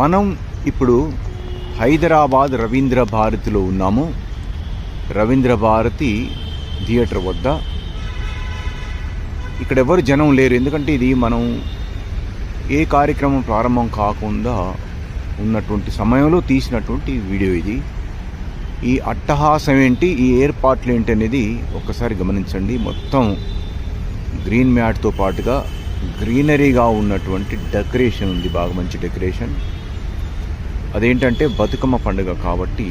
మనం ఇప్పుడు హైదరాబాద్ రవీంద్ర భారతిలో ఉన్నాము. రవీంద్ర భారతి థియేటర్ వద్ద. ఇక్కడ ఎవరు జనం లేరు. ఎందుకంటే ఇది మనం ఏ కార్యక్రమం ప్రారంభం కాకుండా ఉన్నటువంటి సమయంలో తీసినటువంటి వీడియో ఇది. ఈ అట్టహాసం ఏంటి ఈ ఏర్పాట్లు ఏంటి అనేది ఒక్కసారి గమనించండి. మొత్తం గ్రీన్ మ్యాట్తో పాటుగా గ్రీనరీగా ఉన్నటువంటి డెకరేషన్ ఉంది. బాగా మంచి డెకరేషన్. అదేంటంటే బతుకమ్మ పండుగ కాబట్టి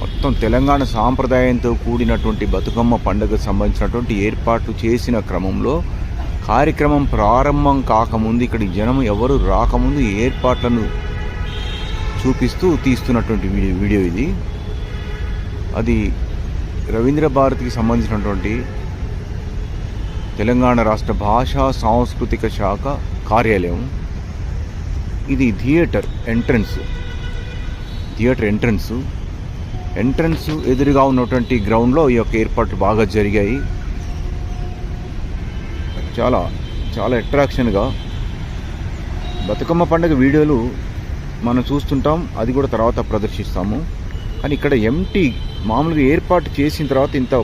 మొత్తం తెలంగాణ సాంప్రదాయంతో కూడినటువంటి బతుకమ్మ పండుగకు సంబంధించినటువంటి ఏర్పాట్లు చేసిన క్రమంలో కార్యక్రమం ప్రారంభం కాకముందు ఇక్కడికి జనం ఎవరు రాకముందు ఏర్పాట్లను చూపిస్తూ తీస్తున్నటువంటి వీడియో వీడియో ఇది. అది రవీంద్ర భారతికి సంబంధించినటువంటి తెలంగాణ రాష్ట్ర భాషా సాంస్కృతిక శాఖ కార్యాలయం. ఇది theatre entrance. Theatre entrance. Entrance ఎదురుగా ఉన్నటువంటి గ్రౌండ్లో ఈ యొక్క ఏర్పాట్లు బాగా జరిగాయి. చాలా చాలా అట్రాక్షన్గా. బతుకమ్మ పండుగ వీడియోలు మనం చూస్తుంటాం అది కూడా తర్వాత ప్రదర్శిస్తాము. కానీ ఇక్కడ ఎంటీ మామూలుగా ఏర్పాటు చేసిన తర్వాత ఇంత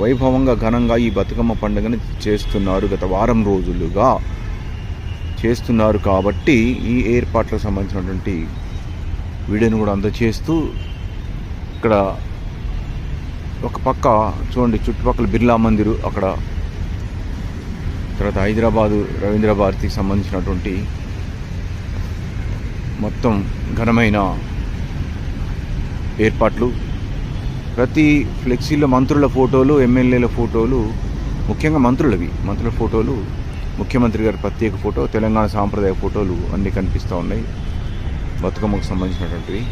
వైభవంగా ఘనంగా ఈ బతుకమ్మ పండుగను చేస్తున్నారు గత వారం రోజులుగా. చేస్తున్నారు కాబట్టి ఈ ఏర్పాట్లకు సంబంధించినటువంటి వీడియోని కూడా అందచేస్తూ ఇక్కడ ఒక పక్క చూడండి చుట్టుపక్కల బిర్లా మందిర్ అక్కడ తర్వాత హైదరాబాదు రవీంద్ర భారతికి సంబంధించినటువంటి మొత్తం ఘనమైన ఏర్పాట్లు. ప్రతి ఫ్లెక్సీలో మంత్రుల ఫోటోలు ఎమ్మెల్యేల ఫోటోలు ముఖ్యంగా మంత్రులవి. మంత్రుల ఫోటోలు ముఖ్యమంత్రి గారి ప్రత్యేక ఫోటో తెలంగాణ సాంప్రదాయ ఫోటోలు అన్నీ కనిపిస్తూ ఉన్నాయి. బతుకమ్మకు సంబంధించినటువంటివి.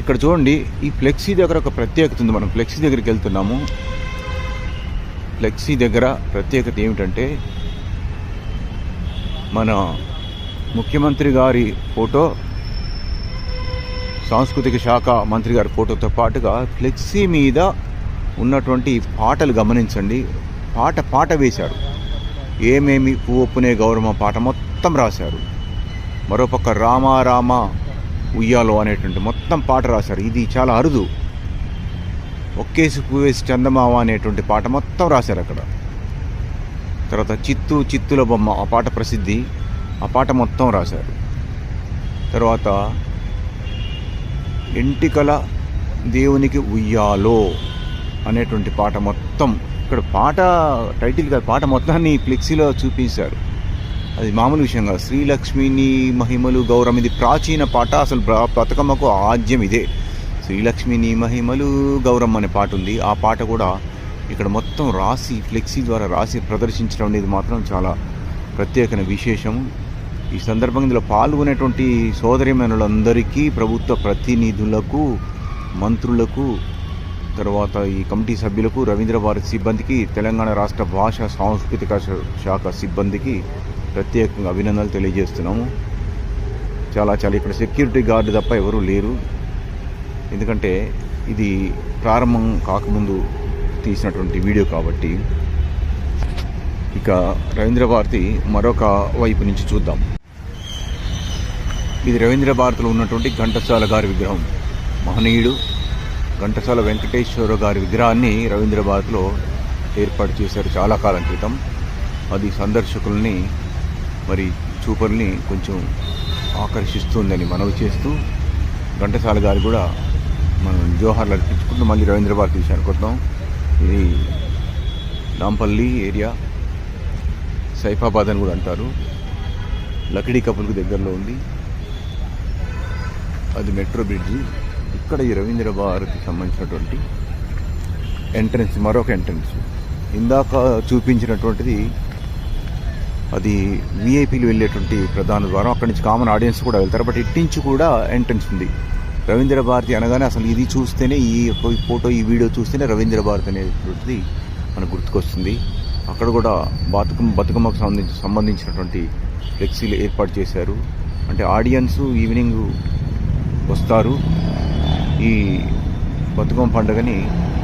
ఇక్కడ చూడండి ఈ ఫ్లెక్సీ దగ్గర ఒక ప్రత్యేకత ఉంది మనం ఫ్లెక్సీ దగ్గరికి వెళ్తున్నాము. ఫ్లెక్సీ దగ్గర ప్రత్యేకత ఏమిటంటే మన ముఖ్యమంత్రి గారి ఫోటో సాంస్కృతిక శాఖ మంత్రి గారి ఫోటోతో పాటుగా ఫ్లెక్సీ మీద ఉన్నటువంటి పాటలు గమనించండి. పాట పాట వేశారు. ఏమేమి పువ్వొప్పునే గౌరవ పాట మొత్తం రాశారు. మరోపక్క రామ రామ ఉయ్యాలో అనేటువంటి మొత్తం పాట రాశారు. ఇది చాలా అరుదు. ఒక్కేసి పువ్వేసి చందమామ అనేటువంటి పాట మొత్తం రాశారు అక్కడ. తర్వాత చిత్తు చిత్తుల బొమ్మ ఆ పాట ప్రసిద్ధి. ఆ పాట మొత్తం రాశారు. తర్వాత ఎంటికల దేవునికి ఉయ్యాలో అనేటువంటి పాట మొత్తం ఇక్కడ పాట టైటిల్ కాదు పాట మొత్తాన్ని ఫ్లెక్సీలో చూపించారు అది మామూలు విషయం కాదు. శ్రీలక్ష్మిని మహిమలు గౌరవం ఇది ప్రాచీన పాట. అసలు బతుకమ్మకు ఆద్యం ఇదే. శ్రీలక్ష్మిని మహిమలు గౌరవం అనే పాట ఉంది. ఆ పాట కూడా ఇక్కడ మొత్తం రాసి ఫ్లెక్సీ ద్వారా రాసి ప్రదర్శించడం అనేది మాత్రం చాలా ప్రత్యేకమైన విశేషం. ఈ సందర్భంగా ఇందులో పాల్గొనేటువంటి సోదరిమణులందరికీ ప్రభుత్వ ప్రతినిధులకు మంత్రులకు తర్వాత ఈ కమిటీ సభ్యులకు రవీంద్ర భారత్ సిబ్బందికి తెలంగాణ రాష్ట్ర భాష సాంస్కృతిక శాఖ సిబ్బందికి ప్రత్యేకంగా అభినందనలు తెలియజేస్తున్నాము. చాలా చాలా ఇక్కడ సెక్యూరిటీ గార్డు తప్ప ఎవరూ లేరు. ఎందుకంటే ఇది ప్రారంభం కాకముందు తీసినటువంటి వీడియో కాబట్టి. ఇక రవీంద్ర భారతి మరొక వైపు నుంచి చూద్దాం. ఇది రవీంద్ర భారతిలో ఉన్నటువంటి ఘంటసాల గారి విగ్రహం. మహనీయుడు ఘంటసాల వెంకటేశ్వర గారి విగ్రహాన్ని రవీంద్రభారత్లో ఏర్పాటు చేశారు చాలా కాలం క్రితం. అది సందర్శకుల్ని మరి చూపర్ని కొంచెం ఆకర్షిస్తుందని మనవి చేస్తూ ఘంటసాల గారు కూడా మనం జోహార్లు అర్పించుకుంటూ మళ్ళీ రవీంద్ర భారతి విషయానికి వద్దాం. ఇది నాంపల్లి ఏరియా. సైఫాబాద్ అని కూడా అంటారు. లకిడీ కపుల్కి దగ్గరలో ఉంది. అది మెట్రో బ్రిడ్జి. ఇక్కడ ఈ రవీంద్ర భారతికి సంబంధించినటువంటి ఎంట్రన్స్ మరొక ఎంట్రన్స్. ఇందాక చూపించినటువంటిది అది విఐపీలు వెళ్ళేటువంటి ప్రధాన ద్వారం. అక్కడి నుంచి కామన్ ఆడియన్స్ కూడా వెళ్తారు. బట్ ఇట్టించి కూడా ఎంట్రన్స్ ఉంది. రవీంద్ర భారతి అనగానే అసలు ఇది చూస్తేనే ఈ ఫోటో ఈ వీడియో చూస్తేనే రవీంద్ర భారతి అనేటువంటిది మనకు గుర్తుకొస్తుంది. అక్కడ కూడా బతుకమ్మ బతుకమ్మకు సంబంధించి సంబంధించినటువంటి ఫ్లెక్సీలు ఏర్పాటు చేశారు. అంటే ఆడియన్స్ ఈవినింగ్ వస్తారు. ఈ బతుకమ్మ పండుగని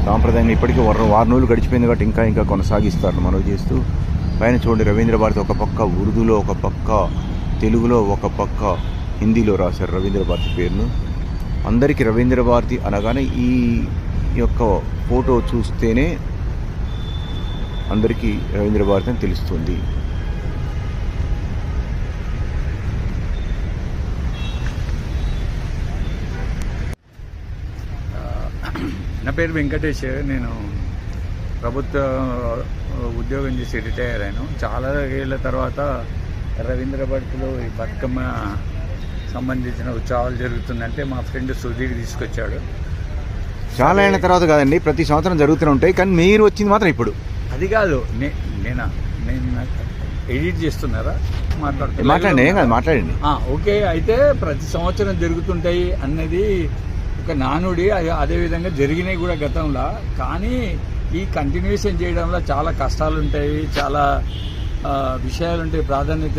సాంప్రదాయంగా ఇప్పటికీ వర వారం రోజులు గడిచిపోయింది కాబట్టి ఇంకా ఇంకా కొనసాగిస్తారు మనం చేస్తూ పైన చూడండి రవీంద్ర భారతి ఒక పక్క ఉర్దూలో ఒక పక్క తెలుగులో ఒక పక్క హిందీలో రాశారు రవీంద్ర భారతి పేరును. అందరికీ రవీంద్ర భారతి అనగానే ఈ యొక్క ఫోటో చూస్తేనే అందరికీ రవీంద్ర భారతి అని తెలుస్తుంది. నా పేరు వెంకటేష్. నేను ప్రభుత్వ ఉద్యోగం చేసి రిటైర్ అయ్యాను. చాలా ఏళ్ళ తర్వాత రవీంద్ర భట్టిలో ఈ బతుకమ్మ సంబంధించిన ఉత్సవాలు జరుగుతుందంటే మా ఫ్రెండ్ సుధీర్ తీసుకొచ్చాడు. చాలా ఏళ్ళ తర్వాత కాదండి ప్రతి సంవత్సరం జరుగుతూనే ఉంటాయి. కానీ మీరు వచ్చింది మాత్రం ఇప్పుడు. అది కాదు నేనా? నేను ఎడిట్ చేస్తున్నారా? మాట్లాడుతున్నా? మాట్లాడండి మాట్లాడండి. ఓకే అయితే ప్రతి సంవత్సరం జరుగుతుంటాయి అన్నది ఒక నానుడి అదేవిధంగా జరిగినాయి కూడా గతంలో. కానీ ఈ కంటిన్యూషన్ చేయడంలో చాలా కష్టాలు ఉంటాయి చాలా విషయాలు ఉంటాయి ప్రాధాన్యత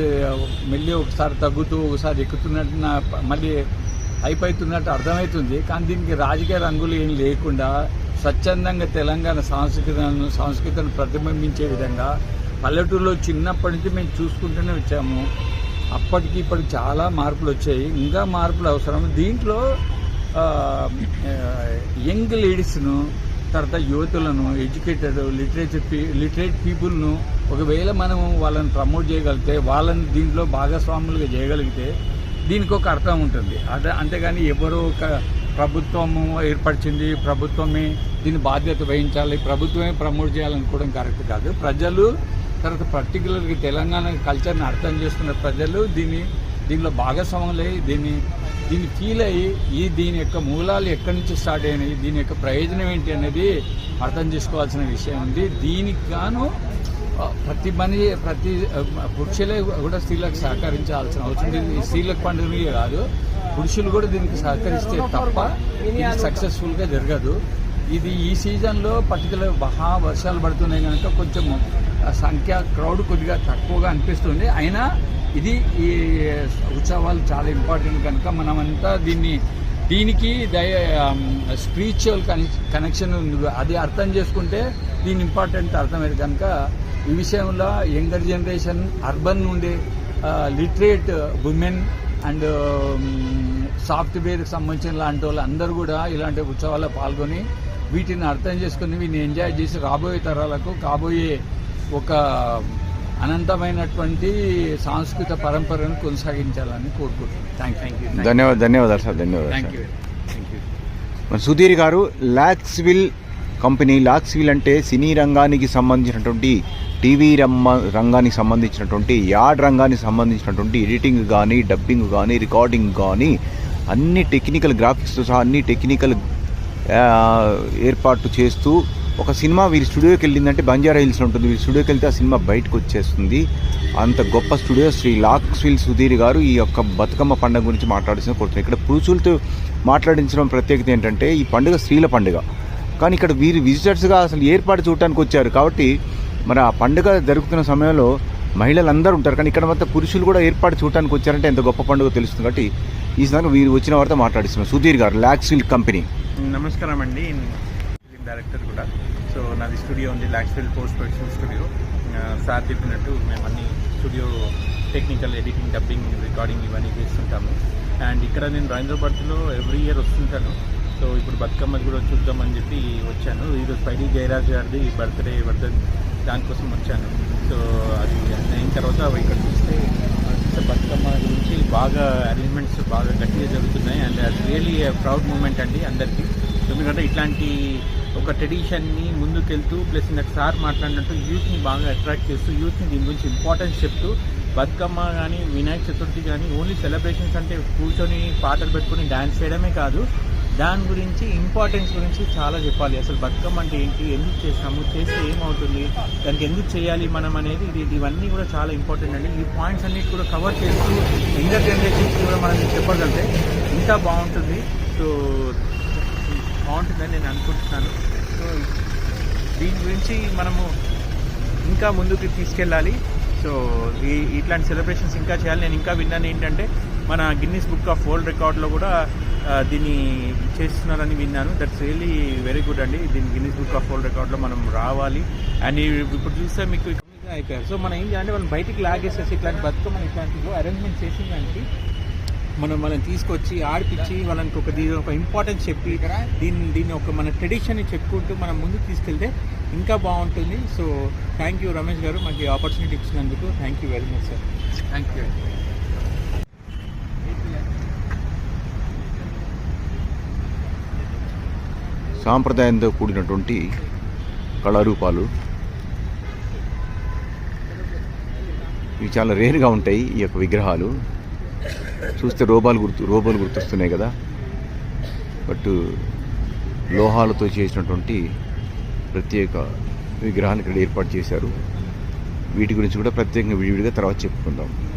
మళ్ళీ ఒకసారి తగ్గుతూ ఒకసారి ఎక్కుతున్నట్టు నా మళ్ళీ అయిపోతున్నట్టు అర్థమవుతుంది కానీ దీనికి రాజకీయ రంగులు ఏం లేకుండా స్వచ్ఛందంగా తెలంగాణ సంస్కృతిను సంస్కృతిని ప్రతిబింబించే విధంగా పల్లెటూరులో చిన్నప్పటి నుంచి మేము చూసుకుంటూనే వచ్చాము. అప్పటికి ఇప్పటికి చాలా మార్పులు వచ్చాయి. ఇంకా మార్పులు అవసరం. దీంట్లో యంగ్ లేడీస్ను తర్వాత యువతులను ఎడ్యుకేటెడ్ లిటరేచర్ పీ లిటరేట్ పీపుల్ను ఒకవేళ మనం వాళ్ళని ప్రమోట్ చేయగలిగితే వాళ్ళని దీంట్లో భాగస్వాములుగా చేయగలిగితే దీనికి ఒక అర్థం ఉంటుంది. అదే అంతేగాని ఎవరో ఒక ప్రభుత్వము ఏర్పరిచింది ప్రభుత్వమే దీని బాధ్యత వహించాలి ప్రభుత్వమే ప్రమోట్ చేయాలనుకోవడం కరెక్ట్ కాదు. ప్రజలు తర్వాత పర్టికులర్గా తెలంగాణ కల్చర్ని అర్థం చేసుకున్న ప్రజలు దీన్ని దీనిలో భాగస్వాములై దీన్ని దీన్ని ఫీల్ అయ్యి ఈ దీని యొక్క మూలాలు ఎక్కడి నుంచి స్టార్ట్ అయినాయి దీని యొక్క ప్రయోజనం ఏంటి అనేది అర్థం చేసుకోవాల్సిన విషయం ఉంది. దీనికి గాను ప్రతి పని ప్రతి పురుషులే కూడా స్త్రీలకు సహకరించాల్సిన అవసరం ఉంది. స్త్రీలకు పండుగ కాదు పురుషులు కూడా దీనికి సహకరిస్తే తప్ప ఇది సక్సెస్ఫుల్గా జరగదు. ఇది ఈ సీజన్లో పర్టికులర్ మహా వర్షాలు పడుతున్నాయి కనుక కొంచెం సంఖ్య క్రౌడ్ కొద్దిగా తక్కువగా అనిపిస్తుంది. అయినా ఇది ఈ ఉత్సవాలు చాలా ఇంపార్టెంట్ కనుక మనమంతా దీన్ని దీనికి దయ స్పిరిచువల్ కనెక్షన్ ఉంది. అది అర్థం చేసుకుంటే దీని ఇంపార్టెంట్ అర్థమైంది కనుక ఈ విషయంలో యంగర్ జనరేషన్ అర్బన్ నుండి లిటరేట్ ఉమెన్ అండ్ సాఫ్ట్వేర్కి సంబంధించిన లాంటి వాళ్ళు అందరూ కూడా ఇలాంటి ఉత్సవాల్లో పాల్గొని వీటిని అర్థం చేసుకుని వీటిని ఎంజాయ్ చేసి రాబోయే తరాలకు కాబోయే ఒక అనంతమైనటువంటి సాంస్కృతిక పరంపరను కొనసాగించాలని కోరుకుంటున్నాను థ్యాంక్ యూ ధన్యవాదాలు ధన్యవాదాలు సార్. ధన్యవాదాలు థ్యాంక్ యూ మన సుధీర్ గారు లాక్స్విల్ కంపెనీ లాక్స్విల్ అంటే సినీ రంగానికి సంబంధించినటువంటి టీవీ రమ్మ రంగానికి సంబంధించినటువంటి యాడ్ రంగానికి సంబంధించినటువంటి ఎడిటింగ్ కానీ డబ్బింగ్ కానీ రికార్డింగ్ కానీ అన్ని టెక్నికల్ గ్రాఫిక్స్తో సహా అన్ని టెక్నికల్ ఏర్పాటు చేస్తూ ఒక సినిమా వీరి స్టూడియోకి వెళ్ళిందంటే బంజారా హిల్స్ ఉంటుంది. వీరి స్టూడియోకి వెళ్తే ఆ సినిమా బయటకు వచ్చేస్తుంది. అంత గొప్ప స్టూడియో శ్రీ లాక్స్విల్ సుధీర్ గారు ఈ యొక్క బతుకమ్మ పండుగ గురించి మాట్లాడాల్సిన కోరుతున్నారు ఇక్కడ పురుషులతో మాట్లాడించడం ప్రత్యేకత ఏంటంటే ఈ పండుగ స్త్రీల పండుగ. కానీ ఇక్కడ వీరు విజిటర్స్గా అసలు ఏర్పాటు చూడటానికి వచ్చారు. కాబట్టి మరి ఆ పండుగ జరుగుతున్న సమయంలో మహిళలు అందరూ ఉంటారు. కానీ ఇక్కడ మొత్తం పురుషులు కూడా ఏర్పాటు చూడటానికి వచ్చారంటే ఎంత గొప్ప పండుగ తెలుస్తుంది. కాబట్టి ఈ సందర్భంగా వీరు వచ్చిన వారితో మాట్లాడిస్తున్నారు సుధీర్ గారు లాక్స్విల్ కంపెనీ. నమస్కారం అండి. డైరెక్టర్ కూడా. సో నాది స్టూడియో ఉంది లాక్స్ఫిల్ పోస్ట్ ప్రొడక్షన్ స్టూడియో. సార్ చెప్పినట్టు మేము అన్ని studio technical editing dubbing recording ఇవన్నీ చేస్తుంటాము. అండ్ ఇక్కడ నేను రవీంద్ర బర్త్లో ఎవ్రీ ఇయర్ వస్తుంటాను. సో ఇప్పుడు బతుకమ్మ కూడా చూద్దామని చెప్పి వచ్చాను. ఈరోజు పైడి జయరాజ్ గారిది బర్త్డే బర్త్డే దానికోసం వచ్చాను. సో అది అయిన తర్వాత ఇక్కడ చూస్తే బతుకమ్మ గురించి బాగా అరేంజ్మెంట్స్ బాగా గట్టిగా జరుగుతున్నాయి. అండ్ అది రియలీ ప్రౌడ్ మూమెంట్ అండి అందరికీ. ఎందుకంటే ఇట్లాంటి ఒక ట్రెడిషన్ని ముందుకెళ్తూ ప్లస్ నాకు సార్ మాట్లాడినట్టు యూత్ని బాగా అట్రాక్ట్ చేస్తూ యూత్ని దీని గురించి ఇంపార్టెన్స్ చెప్తూ బతుకమ్మ కానీ వినాయక చతుర్థి కానీ ఓన్లీ సెలబ్రేషన్స్ అంటే కూర్చొని పాటలు పెట్టుకొని డ్యాన్స్ చేయడమే కాదు. దాని గురించి ఇంపార్టెన్స్ గురించి చాలా చెప్పాలి. అసలు బతుకమ్మ అంటే ఏంటి? ఎందుకు చేస్తాము? చేస్తే ఏమవుతుంది? దానికి ఎందుకు చేయాలి మనం అనేది ఇది ఇవన్నీ కూడా చాలా ఇంపార్టెంట్ అండి. ఈ పాయింట్స్ అన్నిటి కూడా కవర్ చేస్తూ యంగర్ జనరేషన్కి కూడా మనం చెప్పగలిగితే ఇంకా బాగుంటుంది. సో బాగుంటుందని నేను అనుకుంటున్నాను. సో దీని గురించి మనము ఇంకా ముందుకు తీసుకెళ్ళాలి. సో ఈ ఇట్లాంటి సెలబ్రేషన్స్ ఇంకా చేయాలి. నేను ఇంకా విన్నాను ఏంటంటే మన గిన్నీస్ బుక్ ఆఫ్ వరల్డ్ రికార్డ్లో కూడా దీన్ని చేస్తున్నారని విన్నాను. దట్స్ రియలీ వెరీ గుడ్ అండి. దీని గిన్నీస్ బుక్ ఆఫ్ వరల్డ్ రికార్డ్లో మనం రావాలి. అండ్ ఇప్పుడు చూస్తే మీకు అయిపోయారు. సో మనం ఏం చేయాలంటే మనం బయటికి లాగేసేసి ఇట్లాంటి బతుకమ్మని ఇట్లాంటివి అరేంజ్మెంట్ చేసిన దానికి మనం వాళ్ళని తీసుకొచ్చి ఆడిపించి వాళ్ళకి ఒక దీని ఒక ఇంపార్టెన్స్ చెప్పి దీన్ని దీన్ని ఒక మన ట్రెడిషన్ని చెప్పుకుంటూ మనం ముందుకు తీసుకెళ్తే ఇంకా బాగుంటుంది. సో థ్యాంక్ యూ రమేష్ గారు మాకు ఈ ఆపర్చునిటీ ఇచ్చినందుకు thank you very much sir thank you సాంప్రదాయంతో కూడినటువంటి కళారూపాలు ఇవి చాలా రేర్గా ఉంటాయి ఈ యొక్క విగ్రహాలు. చూస్తే రోబాలు గుర్తు రూపాలు గుర్తొస్తున్నాయి కదా. బట్ లోహాలతో చేసినటువంటి ప్రత్యేక విగ్రహాన్ని ఇక్కడ ఏర్పాటు చేశారు. వీటి గురించి కూడా ప్రత్యేకంగా విడివిడిగా తర్వాత చెప్పుకుందాం.